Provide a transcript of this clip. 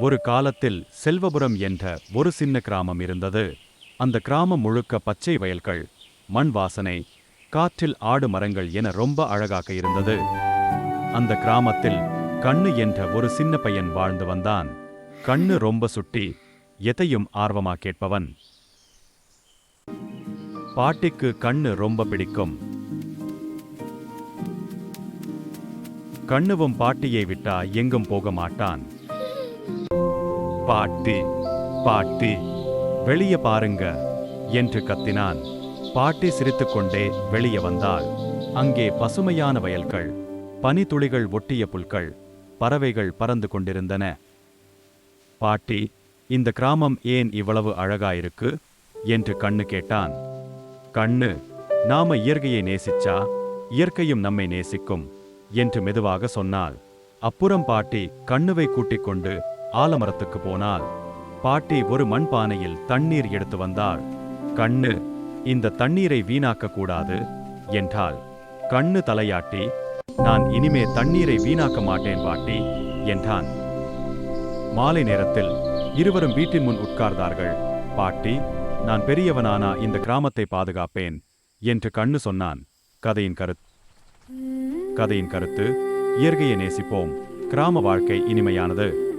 ஒரு காலத்தில் செல்வபுரம் என்ற ஒரு சின்ன கிராமம் இருந்தது. அந்த கிராமம் முழுக்க பச்சை வயல்கள் மண் வாசனை காற்றில் ஆடு மரங்கள் என ரொம்ப அழகாக இருந்தது. அந்த கிராமத்தில் கண்ணு என்ற ஒரு சின்ன பையன் வாழ்ந்து வந்தான். கண்ணு ரொம்ப சுட்டி எதையும் ஆர்வமா கேட்பவன். பாட்டிக்கு கண்ணு ரொம்ப பிடிக்கும். கண்ணுவும் பாட்டியை விட்டா எங்கும் போக மாட்டான். பாட்டி பாட்டி வெளியே பாருங்க என்று கத்தினான். பாட்டி சிரித்துக்கொண்டே வெளியே வந்தாள். அங்கே பசுமையான வயல்கள் பனித்துளிகள் ஒட்டிய புல்கள் பறவைகள் பறந்து கொண்டிருந்தன. பாட்டி இந்த கிராமம் ஏன் இவ்வளவு அழகாயிருக்கு? என்று கண்ணு கேட்டான். கண்ணு நாம இயற்கையை நேசிச்சா இயற்கையும் நம்மை நேசிக்கும் என்று மெதுவாக சொன்னாள். அப்புறம் பாட்டி கண்ணுவை கூட்டிக் கொண்டு ஆலமரத்துக்கு போனாள். பாட்டி ஒரு மண்பானையில் தண்ணீர் எடுத்து வந்தாள். கண்ணு இந்த தண்ணீரை வீணாக்க கூடாது என்றாள். கண்ணு தலையாட்டி நான் இனிமே தண்ணீரை வீணாக்க மாட்டேன் பாட்டி என்றான். மாலை நேரத்தில் இருவரும் வீட்டின் முன் உட்கார்ந்தார்கள். பாட்டி நான் பெரியவனானா இந்த கிராமத்தை பாதுகாப்பேன் என்று கண்ணு சொன்னான். கதையின் கருத்து கதையின் கருத்து இயற்கையை நேசிப்போம். கிராம வாழ்க்கை இனிமையானது.